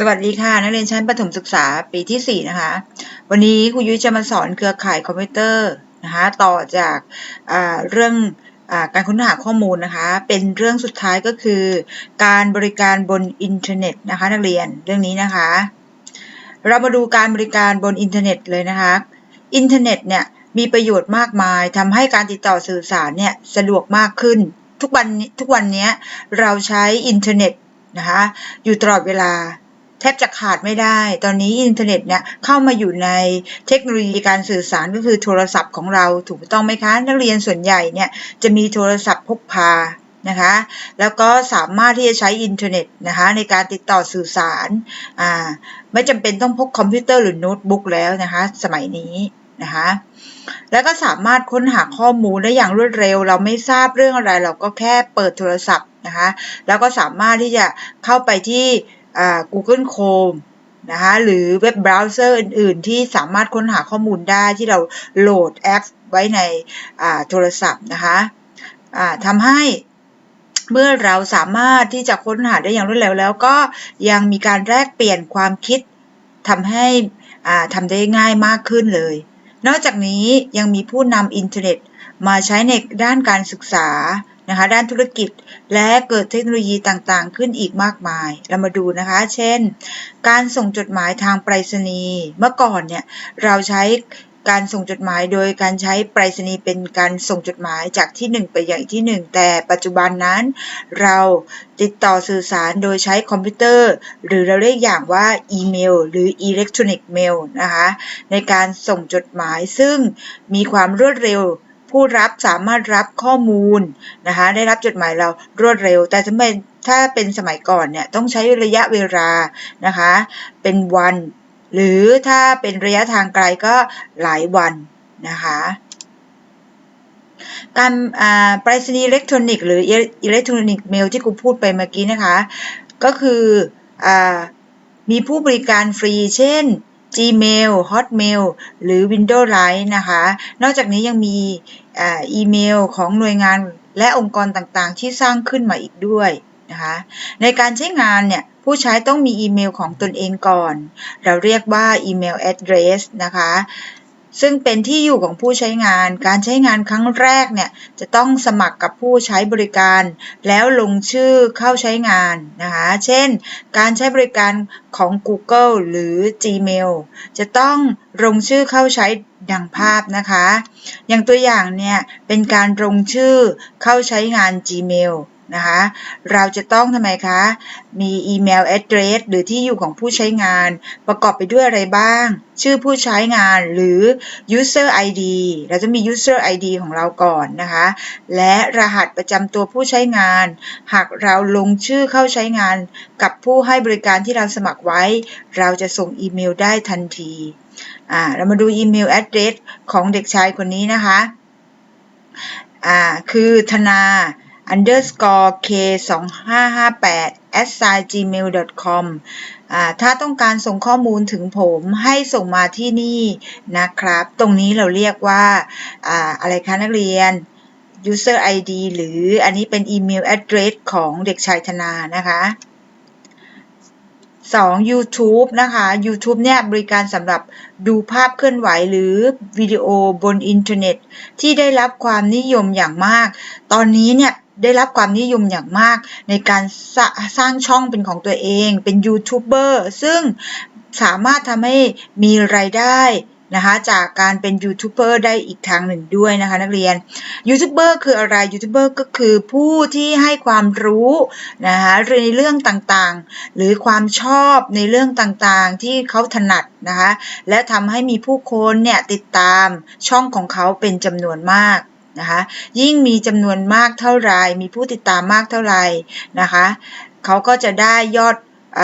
สวัสดีค่ะ นักเรียนชั้นประถมศึกษาปีที่ 4 นะคะ วันนี้ครูยุ้ยจะมาสอนเครือข่ายคอมพิวเตอร์นะคะต่อจากเรื่องอการค้นหาข้อมูลนะคะ เป็นเรื่องสุดท้ายก็คือ การบริการบนอินเทอร์เน็ตนะคะ นักเรียนเรื่องนี้นะคะ เรามาดูการบริการบนอินเทอร์เน็ตเลยนะคะ อินเทอร์เน็ตเนี่ยมีประโยชน์มากมายทำให้การติดต่อสื่อสารเนี่ยสะดวกมากขึ้น ทุกวันทุกวันนี้เราใช้อินเทอร์เน็ตนะคะอยู่ตลอดเวลา แทบจะขาดไม่ได้ ตอนนี้อินเทอร์เน็ตเนี่ยเข้ามาอยู่ในเทคโนโลยีการสื่อสารก็คือโทรศัพท์ของเราถูกต้องไหมคะ นักเรียนส่วนใหญ่เนี่ยจะมีโทรศัพท์พกพานะคะ แล้วก็สามารถที่จะใช้อินเทอร์เน็ตนะคะในการติดต่อสื่อสารอ่าไม่จำเป็นต้องพกคอมพิวเตอร์หรือโน้ตบุ๊กแล้วนะคะสมัยนี้นะคะแล้วก็สามารถค้นหาข้อมูลได้อย่างรวดเร็ว เราไม่ทราบเรื่องอะไร เราก็แค่เปิดโทรศัพท์นะคะแล้วก็สามารถที่จะเข้าไปที่ Google Chrome นะคะหรือเว็บเบราว์เซอร์อื่น ๆ ที่สามารถค้นหาข้อมูลได้ที่เราโหลดแอปไว้ในโทรศัพท์นะคะทำให้เมื่อเราสามารถที่จะค้นหาได้อย่างรวดเร็วแล้วก็ยังมีการแลกเปลี่ยนความคิดทำให้ทำได้ง่ายมากขึ้นเลย นอกจากนี้ยังมีผู้นำอินเทอร์เน็ตมาใช้ในด้านการศึกษา นะคะด้านธุรกิจและเกิดเทคโนโลยีต่างๆ ขึ้นอีกมากมาย เรามาดูนะคะ เช่น การส่งจดหมายทางไปรษณีย์เมื่อก่อนเนี่ยเราใช้การส่งจดหมายโดยการใช้ไปรษณีย์เป็นการส่งจดหมายจากที่ 1 ไปอย่างที่ 1 แต่ปัจจุบันนั้น เราติดต่อสื่อสารโดยใช้คอมพิวเตอร์ หรือเราเรียกอย่างว่าอีเมล หรืออิเล็กทรอนิกส์เมลนะคะในการส่งจดหมายซึ่งมีความรวดเร็ว ผู้รับสามารถรับข้อมูลนะคะได้รับจดหมายเรารวดเร็ว แต่ถ้าเป็นถ้าเป็นสมัยก่อนเนี่ยต้องใช้ระยะเวลานะคะเป็นวัน หรือถ้าเป็นระยะทางไกลก็หลายวันนะคะการปรษณีย์อิเล็กทรอนิกส์หรืออิเล็กทรอนิกส์เมลที่กูพูดไปเมื่อกี้นะคะ ก็คืออมีผู้บริการฟรี เช่น Gmail Hotmail หรือ Windows Live นะคะ นอกจากนี้ยังมีอีเมลของหน่วยงานและองค์กรต่างๆ ที่สร้างขึ้นมาอีกด้วยนะคะในการใช้งานเนี่ยผู้ใช้ต้องมีอีเมลของตนเองก่อน เราเรียกว่าอีเมล address นะคะ ซึ่งเป็นที่อยู่ของผู้ใช้งาน การใช้งานครั้งแรกเนี่ยจะต้องสมัครกับผู้ใช้บริการ แล้วลงชื่อเข้าใช้งานนะคะ เช่น การใช้บริการของ Google หรือ Gmail จะต้องลงชื่อเข้าใช้ดังภาพนะคะ อย่างตัวอย่างเนี่ยเป็นการลงชื่อเข้าใช้งาน Gmail นะคะ เราจะต้องทำไมคะ มีอีเมล address หรือที่อยู่ของผู้ใช้งาน ประกอบไปด้วยอะไรบ้าง ชื่อผู้ใช้งานหรือ user ID เราจะมี user ID ของเราก่อนนะคะ และรหัสประจำตัวผู้ใช้งาน หากเราลงชื่อเข้าใช้งานกับผู้ให้บริการที่เราสมัครไว้ เราจะส่งอีเมลได้ทันที อ่า เรามาดูอีเมล address ของเด็กชายคนนี้นะคะ อ่า คือธนา underscore k 2 5 5 8 at sign gmail com ถ้าต้องการส่งข้อมูลถึงผมให้ส่งมาที่นี่นะครับ ตรงนี้เราเรียกว่าอะไรคะนักเรียน user ID หรืออันนี้เป็นอีเมล address ของเด็กชายธนานะคะ 2. YouTube นะคะ YouTube เนี่ยบริการสำหรับดูภาพเคลื่อนไหวหรือวิดีโอบนอินเทอร์เน็ต ที่ได้รับความนิยมอย่างมาก ตอนนี้เนี่ย ได้รับความนิยมอย่างมาก ในการสสร้างช่องเป็นของตัวเอง เป็นยูทูบเบอร์ซึ่งสามารถทำให้มีรายได้นะคะจากการเป็นยูทูบเบอร์ได้อีกทางหนึ่งด้วยนะคะนักเรียนยูทูบเบอร์คืออะไรยูทูบเบอร์ก็คือผู้ที่ให้ความรู้นะคะในเรื่องต่างๆ หรือความชอบในเรื่องต่างๆ ที่เขาถนัดนะคะและทำให้มีผู้คนเนี่ยติดตามช่องของเขาเป็นจำนวนมาก นะคะ ยิ่งมีจำนวนมากเท่าไรมีผู้ติดตามมากเท่าไรนะคะเขาก็จะได้ยอดอ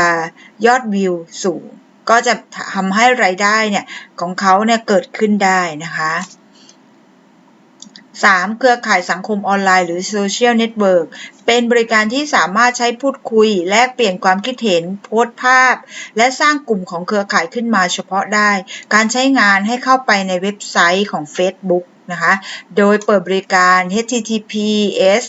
ยอดวิวสูง ก็จะทำให้ไรายได้เนี่ยของเขาเนี่ยเกิดขึ้นได้นะคะ 3. เครือข่ายสังคมออนไลน์หรือโซเชียลเน็ตเวิร์กเป็นบริการที่สามารถใช้พูดคุย แลกเปลี่ยนความคิดเห็น โพสต์ภาพ และสร้างกลุ่มของเครือข่ายขึ้นมาเฉพาะได้ การใช้งานให้เข้าไปในเว็บไซต์ของ Facebook นะคะ โดยเปิดบริการ https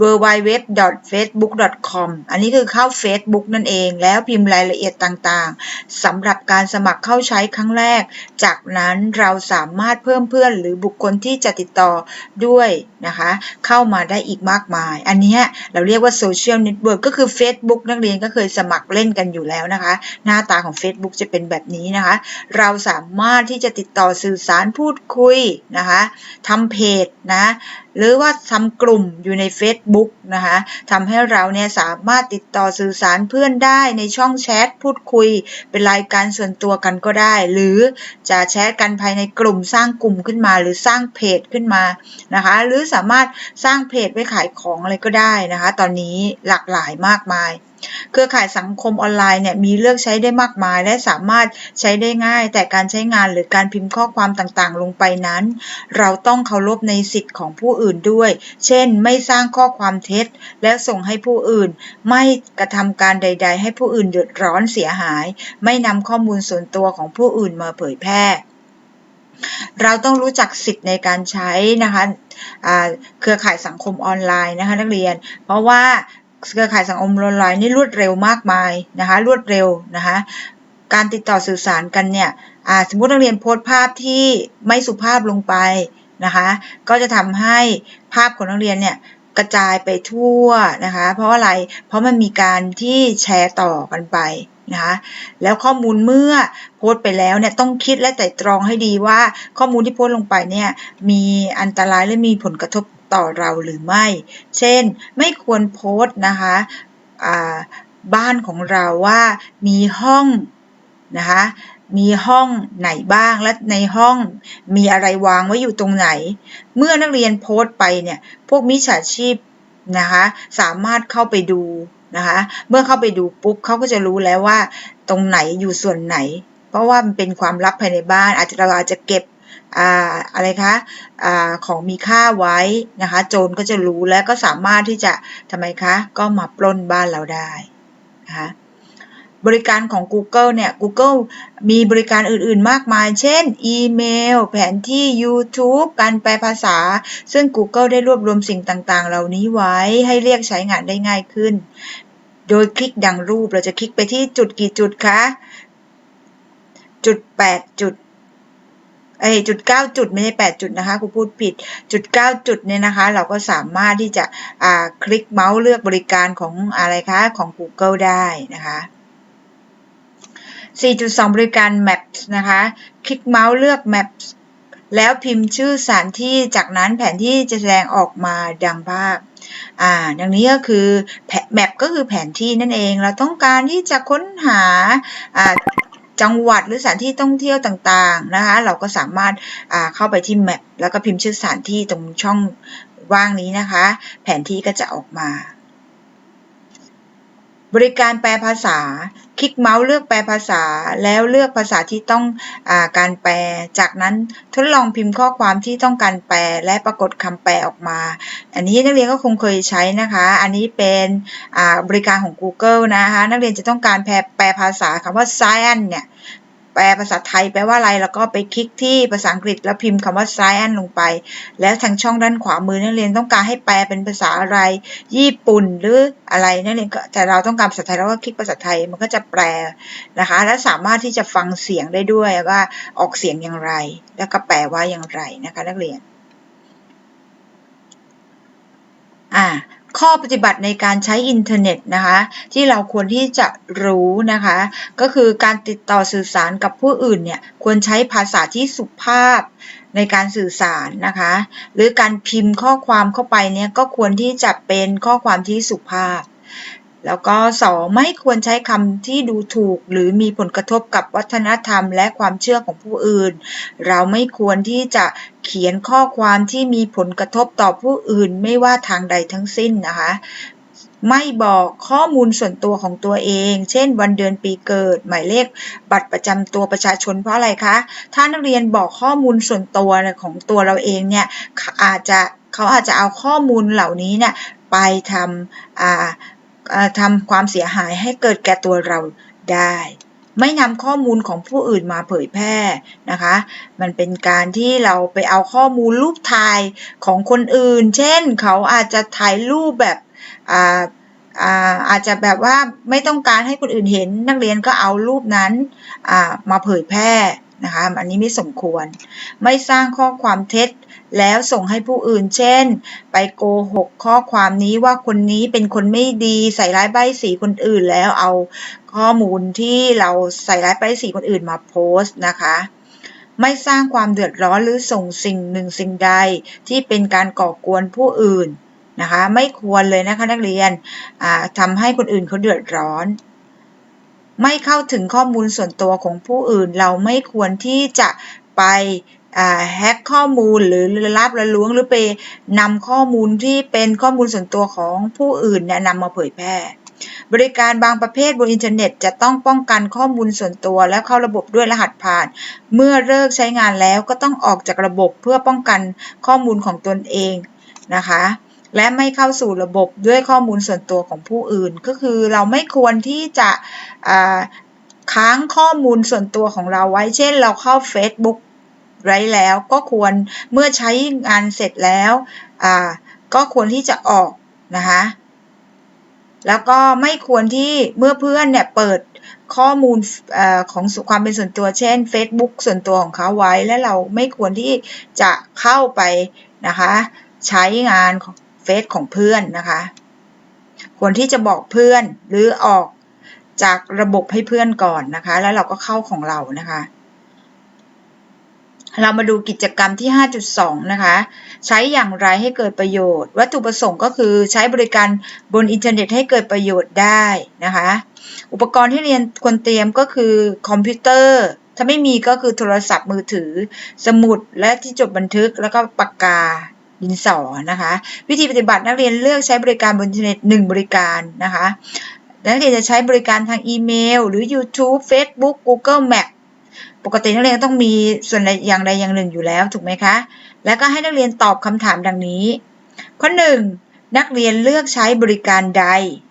www.facebook.com อันนี้คือเข้า Facebook นั่นเอง แล้วพิมพ์รายละเอียดต่างๆสำหรับการสมัครเข้าใช้ครั้งแรก จากนั้นเราสามารถเพิ่มเพื่อนหรือบุคคลที่จะติดต่อด้วยนะคะ เข้ามาได้อีกมากมาย อันนี้เราเรียกว่าโซเชียลเน็ตเวิร์กก็คือ Facebook นักเรียนก็เคยสมัครเล่นกันอยู่แล้วนะคะ หน้าตาของ Facebook จะเป็นแบบนี้นะคะ เราสามารถที่จะติดต่อสื่อสารพูดคุยนะคะทำเพจนะ หรือว่าทำกลุ่มอยู่ใน Facebook นะคะทำให้เราเนี่ยสามารถติดต่อสื่อสารเพื่อนได้ในช่องแชทพูดคุย เป็นรายการส่วนตัวกันก็ได้ หรือจะแชทกันภายในกลุ่มสร้างกลุ่มขึ้นมา หรือสร้างเพจขึ้นมานะคะหรือสามารถสร้างเพจไว้ขายของอะไรก็ได้นะคะ ตอนนี้หลากหลายมากมาย เครือข่ายสังคมออนไลน์เนี่ยมีเลือกใช้ได้มากมาย และสามารถใช้ได้ง่าย แต่การใช้งานหรือการพิมพ์ข้อความต่างๆ ลงไปนั้น เราต้องเคารพในสิทธิ์ของผู้อื่นด้วย เช่น ไม่สร้างข้อความเท็จ แล้วส่งให้ผู้อื่น ไม่กระทำการใด ๆ ให้ผู้อื่นเดือดร้อนเสียหาย ไม่นำข้อมูลส่วนตัวของผู้อื่นมาเผยแพร่เราต้องรู้จักสิทธิ์ในการใช้นะคะเครือข่ายสังคมออนไลน์นะคะนักเรียน เพราะว่า เครือข่ายสังคมออนไลน์นี่รวดเร็วมากมายนะคะรวดเร็วนะคะการติดต่อสื่อสารกันเนี่ยสมมตินักเรียนโพสต์ภาพที่ไม่สุภาพลงไปนะคะก็จะทำให้ภาพของนักเรียนเนี่ยกระจายไปทั่วนะคะเพราะอะไรเพราะมันมีการที่แชร์ต่อกันไปนะคะแล้วข้อมูลเมื่อโพสต์ไปแล้วเนี่ยต้องคิดและแต่ตรองให้ดีว่าข้อมูลที่โพสต์ลงไปเนี่ยมีอันตรายและมีผลกระทบ ต่อเราหรือไม่ เช่น ไม่ควรโพสต์นะคะบ้านของเราว่ามีห้องนะคะมีห้องไหนบ้างและในห้องมีอะไรวางไว้อยู่ตรงไหน เมื่อนักเรียนโพสต์ไปเนี่ยพวกมิจฉาชีพนะคะสามารถเข้าไปดูนะคะเมื่อเข้าไปดูปุ๊บเขาก็จะรู้แล้วว่า ตรงไหนอยู่ส่วนไหน เพราะว่ามันเป็นความลับภายในบ้าน อาจจะเราอาจจะเก็บ อะไรคะอของมีค่าไว้นะคะ โจรก็จะรู้และก็สามารถที่จะทำไมคะ ก็มาปล้นบ้านเราได้นะคะบริการของ Google เนี่ย Google มีบริการอื่น ๆ มากมาย เช่น อีเมล แผนที่ YouTube การแปลภาษา ซึ่ง Google ได้รวบรวมสิ่งต่าง ๆ เหล่านี้ไว้ให้เรียกใช้งานได้ง่ายขึ้น โดยคลิกดังรูปเราจะคลิกไปที่จุดกี่จุดคะ จุด 8 จุด ไอจุดเก้าจุดไม่ใช่แปดจุดนะคะครูพูดผิดจุดเก้าจุดเนี่ยนะคะ เราก็สามารถที่จะคลิกเมาส์เลือกบริการของอะไรคะของ Google ได้นะคะ4.2 บริการ Maps นะคะ คลิกเมาส์เลือก Maps แล้วพิมพ์ชื่อสถานที่ จากนั้นแผนที่จะแสดงออกมาดังภาพ อ่า ดังนี้ก็คือแมปก็คือแผนที่นั่นเอง เราต้องการที่จะค้นหา อ่า จังหวัดหรือสถานที่ท่องเที่ยวต่างๆนะคะ เราก็สามารถเข้าไปที่แมปแล้วก็พิมพ์ชื่อสถานที่ตรงช่องว่างนี้นะคะ แผนที่ก็จะออกมา บริการแปลภาษา คลิกเมาส์เลือกแปลภาษา แล้วเลือกภาษาที่ต้องอการแปล จากนั้นทดลองพิมพ์ข้อความที่ต้องการแปลและปรากฏคำแปลออกมา อันนี้นักเรียนก็คงเคยใช้นะคะ อันนี้เป็นบริการของ Google นะคะ นักเรียนจะต้องการแปลแปลภาษาคำว่า science เนี่ย แปลภาษาไทยแปลว่าอะไร แล้วก็ไปคลิกที่ภาษาอังกฤษแล้วพิมพ์คำว่า science ลงไป แล้วทางช่องด้านขวามือนักเรียนต้องการให้แปลเป็นภาษาอะไร ญี่ปุ่นหรืออะไรนักเรียนก็แต่เราต้องการภาษาไทยเราก็คลิกภาษาไทยมันก็จะแปลนะคะ และสามารถที่จะฟังเสียงได้ด้วยว่าออกเสียงอย่างไร แล้วก็แปลว่าอย่างไรนะคะ นักเรียน อ่า ข้อปฏิบัติในการใช้อินเทอร์เน็ตนะคะ ที่เราควรที่จะรู้นะคะ ก็คือการติดต่อสื่อสารกับผู้อื่นเนี่ยควรใช้ภาษาที่สุภาพในการสื่อสารนะคะ หรือการพิมพ์ข้อความเข้าไปเนี่ยก็ควรที่จะเป็นข้อความที่สุภาพ แล้วก็สองไม่ควรใช้คำที่ดูถูก หรือมีผลกระทบกับวัฒนธรรม และความเชื่อของผู้อื่น เราไม่ควรที่จะเขียนข้อความที่มีผลกระทบต่อผู้อื่น ไม่ว่าทางใดทั้งสิ้นนะคะไม่บอกข้อมูลส่วนตัวของตัวเอง เช่น วันเดือนปีเกิด หมายเลขบัตรประจำตัวประชาชนเพราะอะไรคะ ถ้านักเรียนบอกข้อมูลส่วนตัวของตัวเราเองเนี่ยอาจจะเขาอาจจะเอาข้อมูลเหล่านี้เนี่ยไปทำ ทำความเสียหายให้เกิดแก่ตัวเราได้ ไม่นำข้อมูลของผู้อื่นมาเผยแพร่นะคะ มันเป็นการที่เราไปเอาข้อมูลรูปถ่ายของคนอื่น เช่น เขาอาจจะถ่ายรูปแบบอ่าอาอาจจะแบบว่าไม่ต้องการให้คนอื่นเห็น นักเรียนก็เอารูปนั้นมาเผยแพร่ นะคะ อันนี้ไม่สมควร ไม่สร้างข้อความเท็จ แล้วส่งให้ผู้อื่น เช่น ไปโกหกข้อความนี้ว่าคนนี้เป็นคนไม่ดี ใส่ร้ายใบสีคนอื่นแล้วเอาข้อมูลที่เราใส่ร้ายใบสีคนอื่นมาโพสต์นะคะไม่สร้างความเดือดร้อนหรือส่งสิ่งหนึ่งสิ่งใดที่เป็นการก่อกวนผู้อื่นนะคะ ไม่ควรเลยนะคะนักเรียนทำให้คนอื่นเขาเดือดร้อน ไม่เข้าถึงข้อมูลส่วนตัวของผู้อื่น เราไม่ควรที่จะไปแฮ็กข้อมูลหรือรับระล้วงหรือไปนำข้อมูลที่เป็นข้อมูลส่วนตัวของผู้อื่นเนี่ยนำมาเผยแพร่ บริการบางประเภทบนอินเทอร์เน็ต จะต้องป้องกันข้อมูลส่วนตัวและเข้าระบบด้วยรหัสผ่าน เมื่อเลิกใช้งานแล้วก็ต้องออกจากระบบเพื่อป้องกันข้อมูลของตนเองนะคะ และไม่เข้าสู่ระบบด้วยข้อมูลส่วนตัวของผู้อื่น ก็คือเราไม่ควรที่จะค้างข้อมูลส่วนตัวของเราไว้ เช่น เราเข้า Facebook ไว้แล้วก็ควรเมื่อใช้งานเสร็จแล้วก็ควรที่จะออกนะคะแล้วก็ไม่ควรที่เมื่อเพื่อนเนี่ยเปิดข้อมูลอของความเป็นส่วนตัวเช่น Facebook ส่วนตัวของเขาไว้และเราไม่ควรที่จะเข้าไปนะคะใช้งาน เฟซของเพื่อนนะคะ ควรที่จะบอกเพื่อนหรือออกจากระบบให้เพื่อนก่อนนะคะ แล้วเราก็เข้าของเรานะคะ เรามาดูกิจกรรมที่ 5.2 นะคะ ใช้อย่างไรให้เกิดประโยชน์ วัตถุประสงค์ก็คือใช้บริการบนอินเทอร์เน็ตให้เกิดประโยชน์ได้นะคะ อุปกรณ์ที่เรียนควรเตรียมก็คือคอมพิวเตอร์ ถ้าไม่มีก็คือโทรศัพท์มือถือ สมุดและที่จดบันทึกแล้วก็ปากกา ดินสอนะคะ วิธีปฏิบัตินักเรียนเลือกใช้บริการบนอินเทอร์เน็ต1บริการนะคะนักเรียนจะใช้บริการทางอีเมล หรือ YouTube Facebook Google Map ปกตินักเรียนต้องมีส่วนใดอย่างใดอย่างหนึ่งอยู่แล้วถูกไหมคะ แล้วก็ให้นักเรียนตอบคำถามดังนี้ ข้อ 1 นักเรียนเลือกใช้บริการใด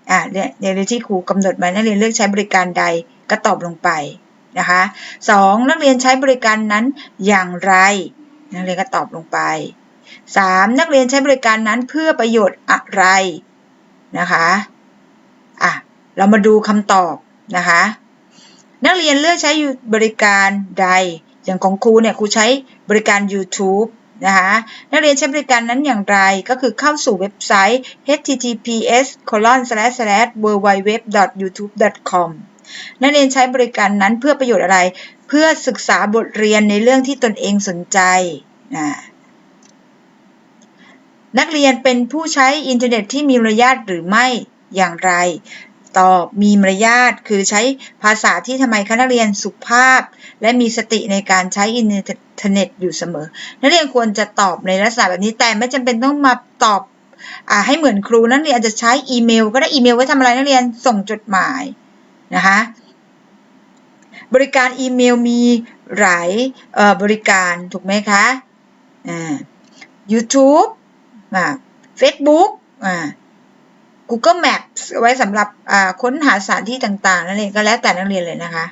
อ่าในที่ครูกำหนดมานักเรียนเลือกใช้บริการใดก็ตอบลงไปนะคะ 2. นักเรียนใช้บริการนั้นอย่างไร นักเรียนก็ตอบลงไป 3. นักเรียนใช้บริการนั้นเพื่อประโยชน์อะไรนะคะอะเรามาดูคำตอบนะคะ นักเรียนเลือกใช้บริการใด อย่างของครูเนี่ยครูใช้บริการ YouTube นะคะนักเรียนใช้บริการนั้นอย่างไรก็คือเข้าสู่เว็บไซต์ https www.youtube.com นักเรียนใช้บริการนั้นเพื่อประโยชน์อะไร เพื่อศึกษาบทเรียนในเรื่องที่ตนเองสนใจนะ นักเรียนเป็นผู้ใช้อินเทอร์เน็ตที่มีมารยาทหรือไม่อย่างไร ตอบมีมารยาทคือใช้ภาษาที่ทำไมคะนักเรียนสุภาพ และมีสติในการใช้อินเทอร์เน็ตอยู่เสมอ นักเรียนควรจะตอบในลักษณะแบบนี้แต่ไม่จำเป็นต้องมาตอบอให้เหมือนครูนักเรียนอาจจะใช้อีเมล ก็ได้อีเมลไว้ทำอะไรนักเรียนส่งจดหมายนะคะบริการอีเมลมีหลายบริการถูกไหมคะอ่า YouTube เฟซบุ๊กอ่า Google Maps ไว้สำหรับค้นหาสถานที่ต่างๆนั่นเองก็แล้วแต่นักเรียนเลยนะคะ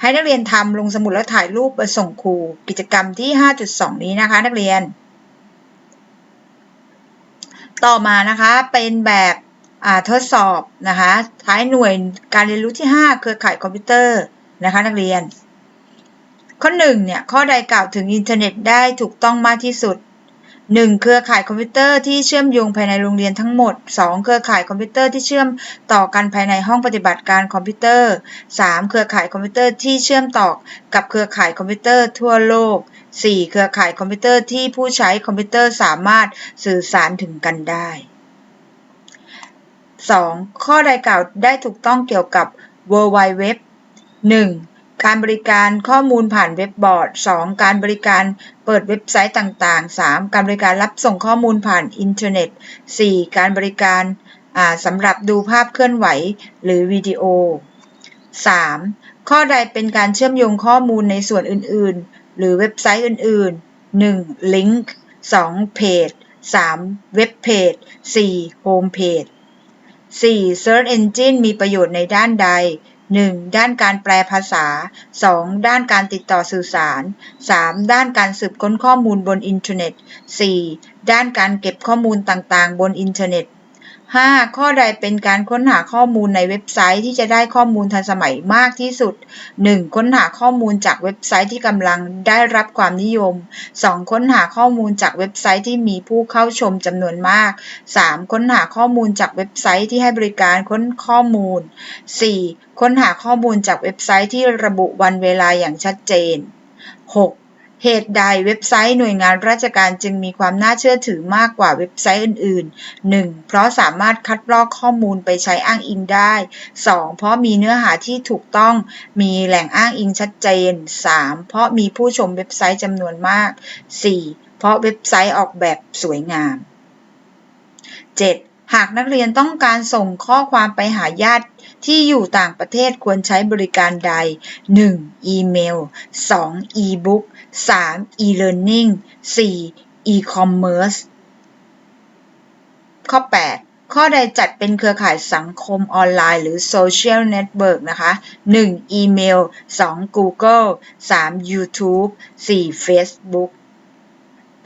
ให้นักเรียนทำลงสมุดแล้วถ่ายรูปไปส่งครูกิจกรรมที่ 5.2 นี้นะคะ นักเรียน ต่อมานะคะเป็นแบบทดสอบนะคะท้ายหน่วยการเรียนรู้ที่ 5 เครือข่ายคอมพิวเตอร์นะคะ นักเรียน ข้อ1เนี่ยข้อใดกล่าวถึงอินเทอร์เน็ตได้ถูกต้องมากที่สุด 1. เครือข่ายคอมพิวเตอร์ที่เชื่อมโยงภายในโรงเรียนทั้งหมด 2. เครือข่ายคอมพิวเตอร์ที่เชื่อมต่อกันภายในห้องปฏิบัติการคอมพิวเตอร์ 3. เครือข่ายคอมพิวเตอร์ที่เชื่อมต่อกับเครือข่ายคอมพิวเตอร์ทั่วโลก 4. เครือข่ายคอมพิวเตอร์ที่ผู้ใช้คอมพิวเตอร์สามารถสื่อสารถึงกันได้ 2. ข้อใดกล่าวได้ถูกต้องเกี่ยวกับ World Wide Web 1. การบริการข้อมูลผ่านเว็บบอร์ด 2. การบริการเปิดเว็บไซต์ต่างๆ 3. การบริการรับส่งข้อมูลผ่านอินเทอร์เน็ต 4. การบริการสำหรับดูภาพเคลื่อนไหวหรือวิดีโอ 3. ข้อใดเป็นการเชื่อมโยงข้อมูลในส่วนอื่นๆ หรือเว็บไซต์อื่นๆ 1. Link 2. Page 3. Web Page 4. Home Page 4. Search Engine มีประโยชน์ในด้านใด 1. ด้านการแปลภาษา 2. ด้านการติดต่อสื่อสาร 3. ด้านการสืบค้นข้อมูลบนอินเทอร์เน็ต 4. ด้านการเก็บข้อมูลต่าง ๆ บนอินเทอร์เน็ต 5. ข้อใดเป็นการค้นหาข้อมูลในเว็บไซต์ที่จะได้ข้อมูลทันสมัยมากที่สุด 1. ค้นหาข้อมูลจากเว็บไซต์ที่กำลังได้รับความนิยม 2. ค้นหาข้อมูลจากเว็บไซต์ที่มีผู้เข้าชมจำนวนมาก 3. ค้นหาข้อมูลจากเว็บไซต์ที่ให้บริการค้นข้อมูล 4. ค้นหาข้อมูลจากเว็บไซต์ที่ระบุวันเวลาอย่างชัดเจน 6. เหตุใดเว็บไซต์หน่วยงานราชการจึงมีความน่าเชื่อถือมากกว่าเว็บไซต์อื่นๆ 1. เพราะสามารถคัดลอกข้อมูลไปใช้อ้างอิงได้ 2. เพราะมีเนื้อหาที่ถูกต้อง มีแหล่งอ้างอิงชัดเจน 3. เพราะมีผู้ชมเว็บไซต์จำนวนมาก 4. เพราะเว็บไซต์ออกแบบสวยงาม 7. หากนักเรียนต้องการส่งข้อความไปหาญาติที่อยู่ต่างประเทศควรใช้บริการใด 1. อีเมล 2. อีบุ๊ก 3. e-learning 4. e-commerce ข้อ 8 ข้อใดจัดเป็นเครือข่ายสังคมออนไลน์หรือ social network นะคะ 1. อีเมล 2. Google 3. YouTube 4. Facebook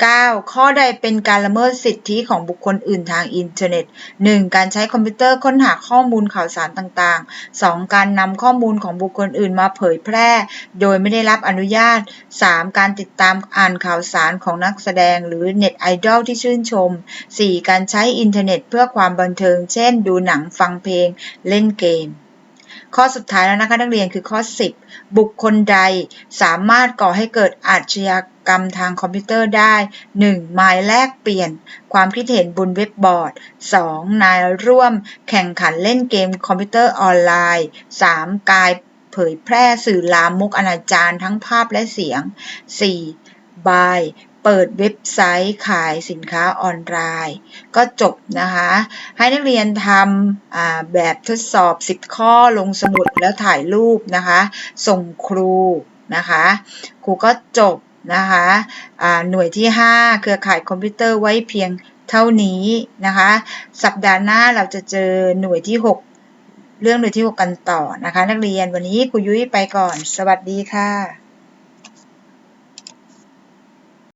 9. ข้อใดเป็นการละเมิดสิทธิของบุคคลอื่นทางอินเทอร์เน็ต 1. การใช้คอมพิวเตอร์ค้นหาข้อมูลข่าวสารต่างๆ 2. การนำข้อมูลของบุคคลอื่นมาเผยแพร่ โดยไม่ได้รับอนุญาต 3. การติดตามอ่านข่าวสารของนักแสดงหรือเน็ตไอดอลที่ชื่นชม 4. การใช้อินเทอร์เน็ตเพื่อความบันเทิง เช่น ดูหนังฟังเพลง เล่นเกมข้อสุดท้ายแล้วนะคะนักเรียนคือข้อ 10 บุคคลใดสามารถก่อให้เกิดอาชญาก กรรมทางคอมพิวเตอร์ได้ 1. หมายแลกเปลี่ยน ความคิดเห็นบนเว็บบอร์ด 2. นายร่วมแข่งขันเล่นเกมคอมพิวเตอร์ออนไลน์ 3. กายเผยแพร่สื่อลามกอนาจารทั้งภาพและเสียง 4. บายเปิดเว็บไซต์ขายสินค้าออนไลน์ ก็จบนะคะ ให้นักเรียนทำแบบทดสอบ 10 ข้อลงสมุดแล้วถ่ายรูปนะคะ ส่งครูนะคะ ครูก็จบ นะคะหน่วยที่ 5 เครือข่ายคอมพิวเตอร์ไว้เพียงเท่านี้นะคะ สัปดาห์หน้าเราจะเจอหน่วยที่ 6 เรื่องหน่วยที่ 6 กันต่อนะคะ นักเรียนวันนี้ครูยุ้ยไปก่อน สวัสดีค่ะ